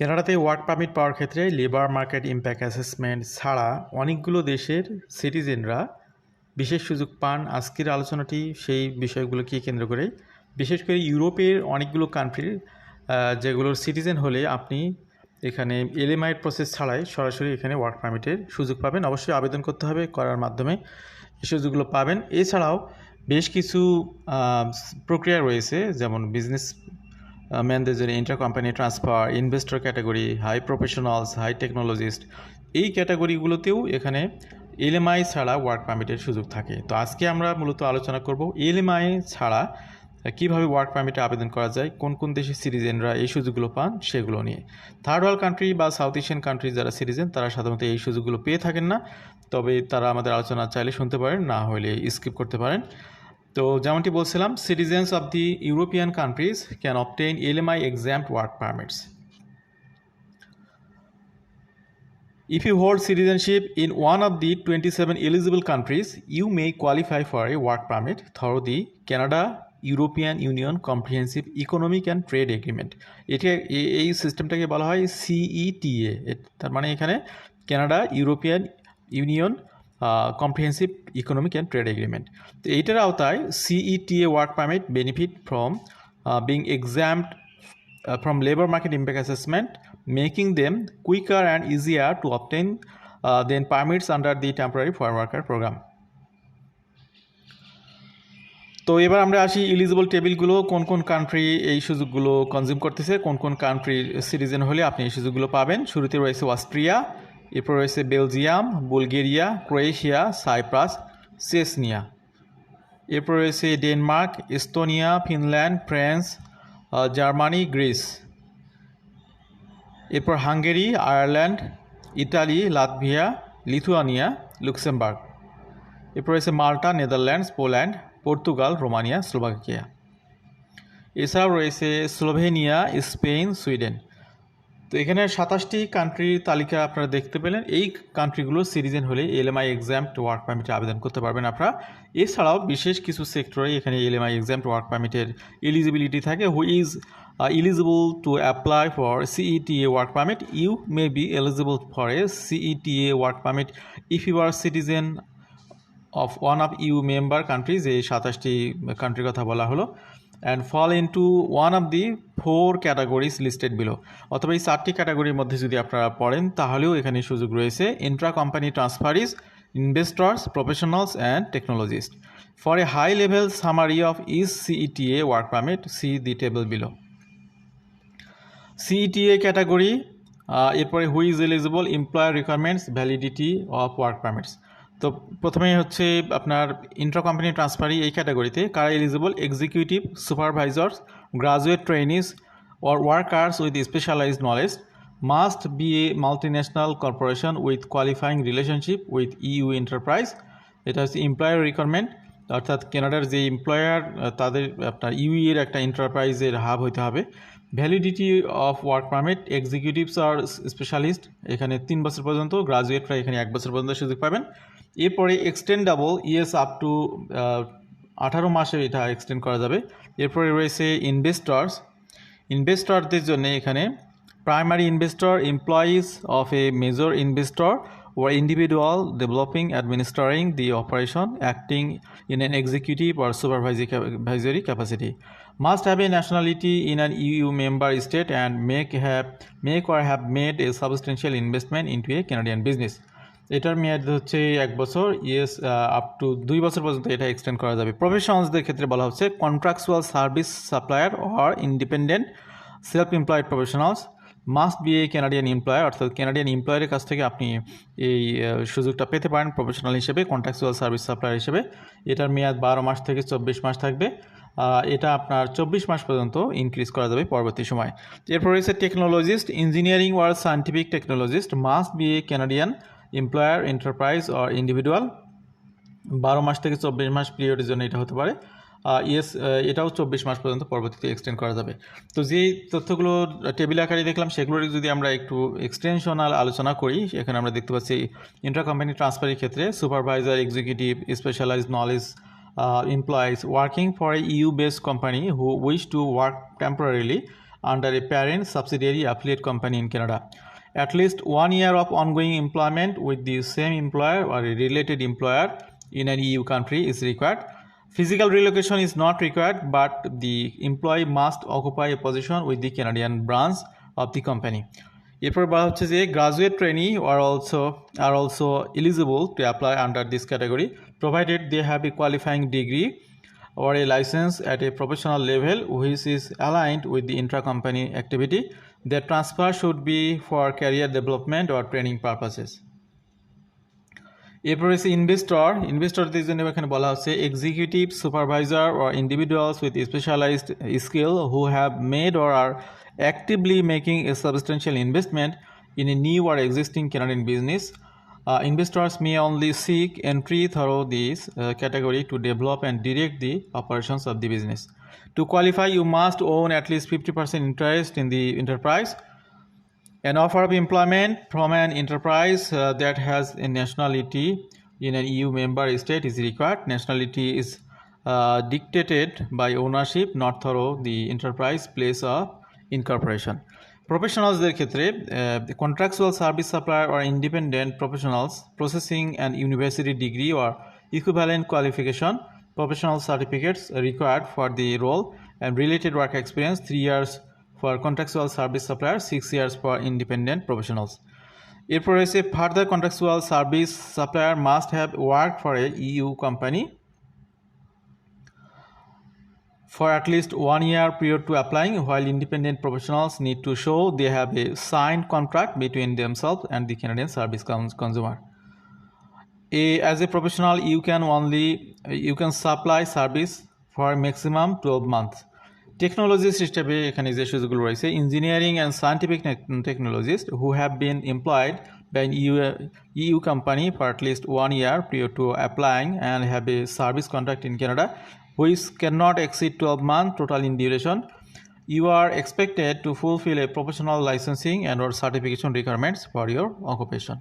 কানাডাতে work permit পাওয়ার ক্ষেত্রে labour market impact assessment ছাড়া অনেকগুলো দেশের সিটিজেনরা বিশেষ সুযোগ পান। আজকের আলোচনাটি সেই বিষয়গুলোকে কেন্দ্র করে। বিশেষ করে ইউরোপের অনেকগুলো কান্ট্রির যেগুলোর সিটিজেন হলে আপনি এখানে এলএমআই প্রসেস ছাড়াই সরাসরি এখানে ওয়ার্ক পারমিটের সুযোগ পাবেন। অবশ্যই আবেদন করতে হবে, করার মাধ্যমে এই সুযোগগুলো পাবেন। এছাড়াও বেশ কিছু প্রক্রিয়া রয়েছে, যেমন বিজনেস ম্যানদের জন্য inter company transfer investor category high professionals high technologist এই ক্যাটাগরিগুলোতেও এখানে এলএমআই ছাড়া ওয়ার্ক পারমিটের সুযোগ থাকে। তো আজকে আমরা মূলত আলোচনা করব এলএমআই ছাড়া কীভাবে ওয়ার্ক পারমিটে আবেদন করা যায়, কোন কোন দেশের সিটিজেনরা এই সুযোগগুলো পান সেগুলো নিয়ে। থার্ড ওয়ার্ল্ড কান্ট্রি বা সাউথ এশিয়ান কান্ট্রি যারা সিটিজেন তারা সাধারণত এই সুযোগগুলো পেয়ে থাকেন না। তবে তারা আমাদের আলোচনা চাইলে শুনতে পারেন, না হলে স্কিপ করতে পারেন। তো যেমনটি বলছিলাম citizens of the European countries can obtain LMI exempt work permits if If you hold citizenship in one of the 27 eligible countries, you may qualify for a work permit through the Canada European Union comprehensive economic and trade agreement এটা এ- এই সিস্টেমটাকে বলা হয় সিইটিএ তার মানে এখানে Canada European Union comprehensive economic and trade agreement তো এইটার আওতায় CETA work permit benefit from being exempt from labour market impact assessment making them and easier to obtain uh, than permits under the temporary foreign worker program. তো এবার আমরা আসি eligible টেবিলগুলো কোন কোন country এই সুযোগগুলো কনজিউম করতেছে কোন কোন কান্ট্রির সিটিজেন হলে আপনি এই সুযোগগুলো পাবেন শুরুতে রয়েছে অস্ট্রিয়া এরপর রয়েছে বেলজিয়াম, বুলগেরিয়া, ক্রোয়েশিয়া, সাইপ্রাস, চেসনিয়া। এরপর রয়েছে Denmark, Estonia, Finland, France Germany, Greece. এরপর Hungary, Ireland, Italy, Latvia, Lithuania, Luxembourg. এরপর রয়েছে Malta, Netherlands, Poland, Portugal, Romania, Slovakia. এছাড়াও রয়েছে স্লোভেনিয়া, স্পেন, সুইডেন। তো এখানে সাতাশটি কান্ট্রির তালিকা আপনারা দেখতে পেলেন। এই কান্ট্রিগুলো সিটিজেন হলে এলএমআই এক্সাম্পড ওয়ার্ক পারমিটে আবেদন করতে পারবেন আপনারা। এছাড়াও বিশেষ কিছু সেক্টরে এখানে এলএমআই এক্সাম্পড ওয়ার্ক পারমিটের এলিজিবিলিটি থাকে। Who is eligible to apply for CETA work permit you may be eligible for a CETA work permit if you are citizen of one of EU member countries এই সাতাশটি কান্ট্রির কথা বলা হলো। And fall into one of the four categories listed below অথবা এই চারটি ক্যাটাগরির মধ্যে যদি আপনারা পড়েন, তাহলেও এখানে সুযোগ রয়েছে intra company transferees investors professionals and technologist for a high level summary of is CETA work permit see the table below CETA category এরপরে who is eligible employer requirements validity of work permits তো প্রথমেই হচ্ছে আপনার inter company ট্রান্সফারি এই ক্যাটাগরিতে কারা eligible executive supervisors graduate trainees or workers with specialized knowledge, must be a multinational corporation with qualifying relationship with EU enterprise. এটা হচ্ছে employer requirement অর্থাৎ কেনাডার যে এমপ্লয়ার তাদের আপনার ইউ এর একটা এন্টারপ্রাইজের হাব হইতে হবে। Validity of work permit executives R specialist এখানে তিন বছর পর্যন্ত গ্রাজুয়েটরা এখানে এক বছর পর্যন্ত সুযোগ পাবেন। এরপরে এক্সটেন্ডাবল ইয়েস আপ টু আঠারো মাসে এটা এক্সটেন্ড করা যাবে। এরপরে রয়েছে ইনভেস্টর্স ইনভেস্টরদের জন্য এখানে primary investor employees of a major investor or individual developing administering the operation acting in an executive or supervisory capacity must have a nationality in an EU member state and make have make or have made a substantial investment into a Canadian business এটার মেয়াদ হচ্ছে এক বছর yes up to দুই বছর পর্যন্ত এটা extend করা যাবে। প্রফেশনালসদের ক্ষেত্রে বলা হচ্ছে contractual service supplier or independent self employed professionals must be a Canadian employer অর্থাৎ ক্যানাডিয়ান এমপ্লয়ারের কাছ থেকে আপনি এই সুযোগটা পেতে পারেন প্রফেশনাল হিসেবে কন্ট্রাকচুয়াল সার্ভিস সাপ্লায়ার হিসেবে। এটার মেয়াদ বারো মাস থেকে চব্বিশ মাস থাকবে। এটা আপনার চব্বিশ মাস পর্যন্ত ইনক্রিজ করা যাবে পরবর্তী সময়। এরপর রয়েছে technologist engineering or scientific technologist must be a Canadian employer enterprise or individual বারো মাস থেকে চব্বিশ মাস পিরিয়ডের জন্য এটা হতে পারে। ইয়েস এটাও চব্বিশ মাস পর্যন্ত পরবর্তীতে এক্সটেন্ড করা যাবে। তো যেই তথ্যগুলো টেবিল আকারে দেখলাম, সেগুলোর যদি আমরা একটু এক্সটেনশনাল আলোচনা করি, এখানে আমরা দেখতে পাচ্ছি ইন্টার কোম্পানি ট্রান্সফারের ক্ষেত্রে supervisor executive specialise knowledge employees working for a EU based company who wish to work temporarily under a parent subsidiary affiliate company in Canada. At least one year of ongoing employment with the same employer or a related employer in an EU country is required. Physical relocation is not required, but the employee must occupy a position with the Canadian branch of the company. এরপর বলা হচ্ছে যে graduate trainee are also are also eligible to apply under this category provided they have a or a license at a professional level which is aligned with the intra-company activity. Their transfer should be for career development or training purposes. এরপর হচ্ছে investor ইনভেস্টরদের জন্য এখানে বলা হচ্ছে executive supervisor or individuals with specialized skill who have made or are actively making a substantial investment in a new or existing Canadian business. Uh, investors may only seek entry through this uh, category to develop and direct the operations of the business. To qualify, you must own at least 50% interest in the enterprise. An offer of employment from an enterprise uh, that has a nationality in an EU member state is required. Nationality is uh, dictated by ownership, not through the enterprise place of incorporation. প্রফেশনালসদের ক্ষেত্রে contractual service supplier or independent professionals processing an university degree or equivalent qualification professional certificates required for the role and related work experience 3 years for contractual service supplier 6 years for independent professionals এরপর রয়েছে further contractual service supplier must have work for E U company for at least one year prior to applying, while independent professionals need to show they have a signed contract between themselves and the Canadian service cons- consumer. A, as a professional, you can only you can supply service for maximum 12 months. Technologist হিসেবে এখানে যে সুযোগগুলো রয়েছে engineering and scientific technologist who have been employed by an EU, EU company for at least one year prior to applying and have a service contract in Canada which cannot exceed 12 months total in duration. You are expected to fulfill a professional licensing and or certification requirements for your occupation.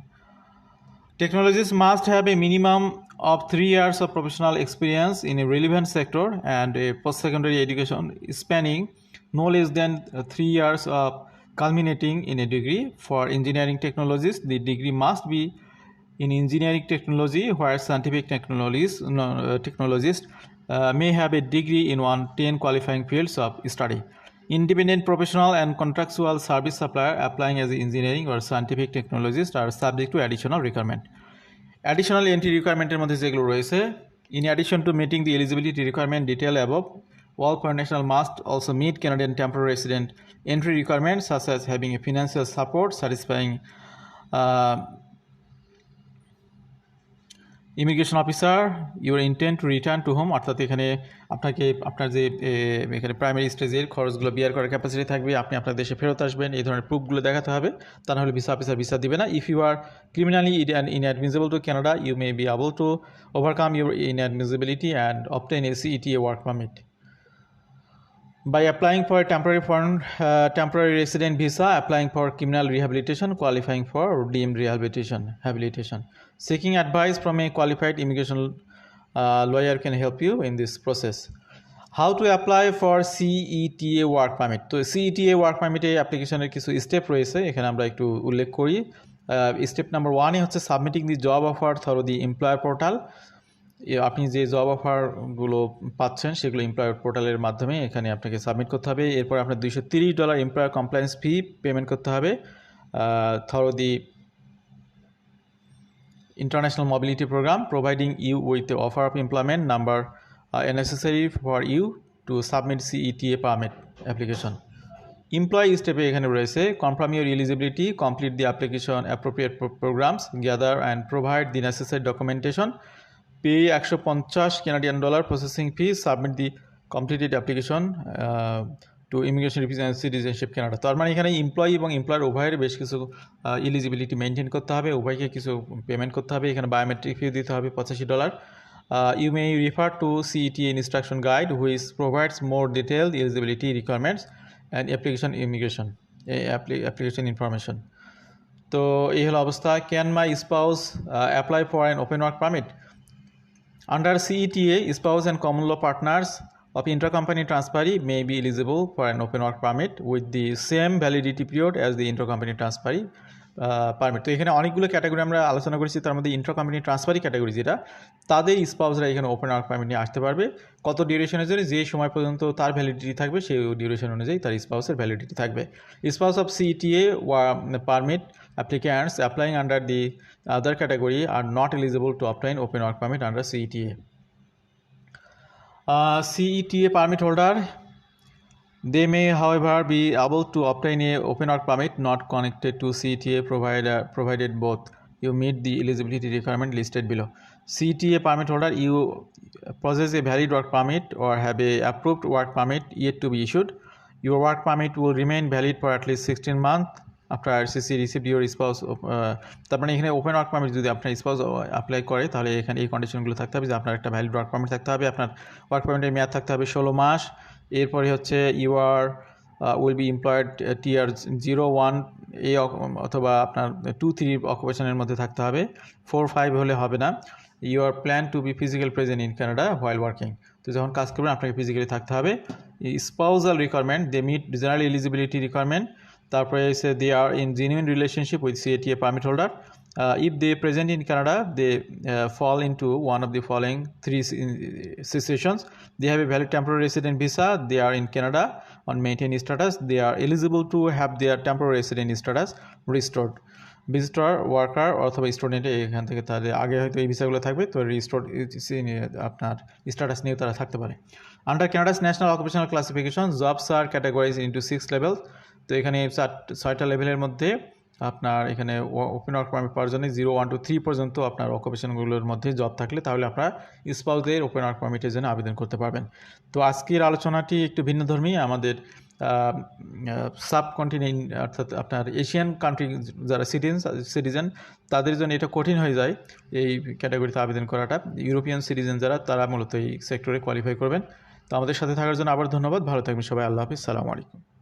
Technologists must have a minimum of three years of professional experience in a relevant sector and a post-secondary education spanning no less than uh, three years of culminating in a degree. For engineering technologists, the degree must be in engineering technology, where scientific technologies, no, uh, technologists uh, may have a degree in one 10 qualifying fields of study. Independent professional and contractual service supplier applying as engineering or scientific technologist are subject to additional requirement. Additional entry রিকোয়ারমেন্টের মধ্যে যেগুলো রয়েছে in addition to meeting the eligibility requirement detail above all for national must also meet Canadian temporary resident entry requirement such as having a financial support satisfying immigration officer, your intent to return to home, অর্থাৎ এখানে আপনাকে, আপনার যে এখানে primary স্টেজের খরচগুলো বিয়ার করার capacity থাকবে, আপনি আপনার দেশে ফেরত আসবেন, এই ধরনের প্রুফগুলো দেখাতে হবে। তা নাহলে ভিসা অফিসার ভিসা দিবে না। If you are criminally inadmissible to Canada you may be able to overcome your inadmissibility and obtain a CETA work permit By applying for a temporary foreign uh, temporary resident visa, applying for criminal rehabilitation, qualifying for deemed rehabilitation, habilitation. Seeking advice from a qualified immigration uh, lawyer can help you in this process. How to apply for CETA work permit? তো CETA work permit এ অ্যাপ্লিকেশনের কিছু step রয়েছে এখানে আমরা একটু উল্লেখ করি স্টেপ নাম্বার ওয়ানে হচ্ছে submitting the job offer through the employer portal আপনি যে জব অফারগুলো পাচ্ছেন সেগুলো এমপ্লয়ার পোর্টালের মাধ্যমে এখানে আপনাকে সাবমিট করতে হবে। এরপর আপনার দুইশো তিরিশ dollar employer compliance fee payment করতে হবে। Through the international mobility program providing you with offer of employment number necessary for you to submit CETA permit application employee স্টেপে এখানে রয়েছে confirm your eligibility complete the application appropriate programs gather and provide the necessary documentation pay একশো পঞ্চাশ dollar processing fee, submit the completed application uh, to immigration citizenship Canada তার মানে এখানে employee এবং employer উভয়ের বেশ কিছু ইলিজিবিলিটি মেনটেন করতে হবে উভয়কে কিছু পেমেন্ট করতে হবে এখানে বায়োমেট্রিক ফি দিতে হবে পঁচাশি dollar you may refer to CET instruction guide which provides more detail eligibility requirements and application immigration application information তো এই হলো অবস্থা। Can my spouse apply for an open work permit Under CETA, spouse and common law partners of intercompany transferee may be eligible for an open work permit with the same validity period as the intercompany transferee uh, permit. তো এখানে অনেকগুলো category আমরা আলোচনা করেছি তার মধ্যে ইন্টারকম্পানি ট্রান্সফারি category যেটা তাদের স্পাউসরা এখানে ওপেন ওয়ার্ক পারমিট নিয়ে আসতে পারবে কত ডিউরেশনের জন্য যে সময় পর্যন্ত তার ভ্যালিডিটি থাকবে সেই ডিউরেশন অনুযায়ী তার স্পাউসের ভ্যালিডিটি থাকবে spouse of CETA permit applicants applying under the other category are not eligible to obtain open work permit under CETA. Uh, CETA permit holder they may, however, be able to obtain a open work permit not connected to CTA provider, provided both you meet the eligibility requirement listed below. CTA permit holder, you possess a valid work permit or have a approved work permit yet to be issued. Your work permit will remain valid for at least 16 months RCC received your spouse uh, তার মানে এখানে open work permit যদি আপনার spouse apply করে তাহলে এখানে এই কন্ডিশনগুলো থাকতে হবে যে আপনার একটা ভ্যালিড ওয়ার্ক পারমিট থাকতে হবে আপনার ওয়ার্ক পারমিটের মেয়াদ থাকতে হবে ষোলো মাস। এরপরে হচ্ছে you are will be employed tier zero one এই অথবা আপনার টু থ্রি অকুপেশনের মধ্যে থাকতে হবে। ফোর ফাইভ হলে হবে না। You are plan to be physical present in Canada while working তো যখন কাজ করবেন আপনাকে ফিজিক্যালি থাকতে হবে। Spousal requirement they meet general eligibility requirement তারপরে এসে they are in genuine relationship with CETA permit holder if they present in Canada they fall into one of the following three situations. They have a valid temporary resident visa, they are in canada on maintained status, they are eligible to have their temporary resident status restored. Visitor worker অথবা স্টুডেন্টে এখান থেকে তাদের আগে হয়তো এই ভিসাগুলো থাকবে, তো রিস্টোর আপনার স্ট্যাটাস নিয়ে তারা থাকতে পারে। Under Canada's national occupational classification jobs are categorize into six level তো এখানে ছয়টা লেভেলের মধ্যে আপনার এখানে ওপেন ওয়ার্ক পারমিট পাওয়ার জন্য জিরো ওয়ান টু থ্রি পর্যন্ত আপনার অকুপেশনগুলোর মধ্যে জব থাকলে তাহলে আপনারা স্পাউসদের ওপেন ওয়ার্ক পারমিটের জন্য আবেদন করতে পারবেন। তো আজকের আলোচনাটি একটু ভিন্নধর্মী আমাদের সাব কন্টিনেন্ট অর্থাৎ আপনার এশিয়ান কান্ট্রি যারা সিটিজেন সিটিজেন তাদের জন্য এটা কঠিন হয়ে যায় এই ক্যাটাগরিতে আবেদন করাটা। ইউরোপিয়ান সিটিজেন যারা, তারা মূলত এই সেক্টরে কোয়ালিফাই করবেন। তো আমাদের সাথে থাকার জন্য আবার ধন্যবাদ। ভালো থাকবেন সবাই। আল্লাহ হাফিজ। সালামু আলাইকুম।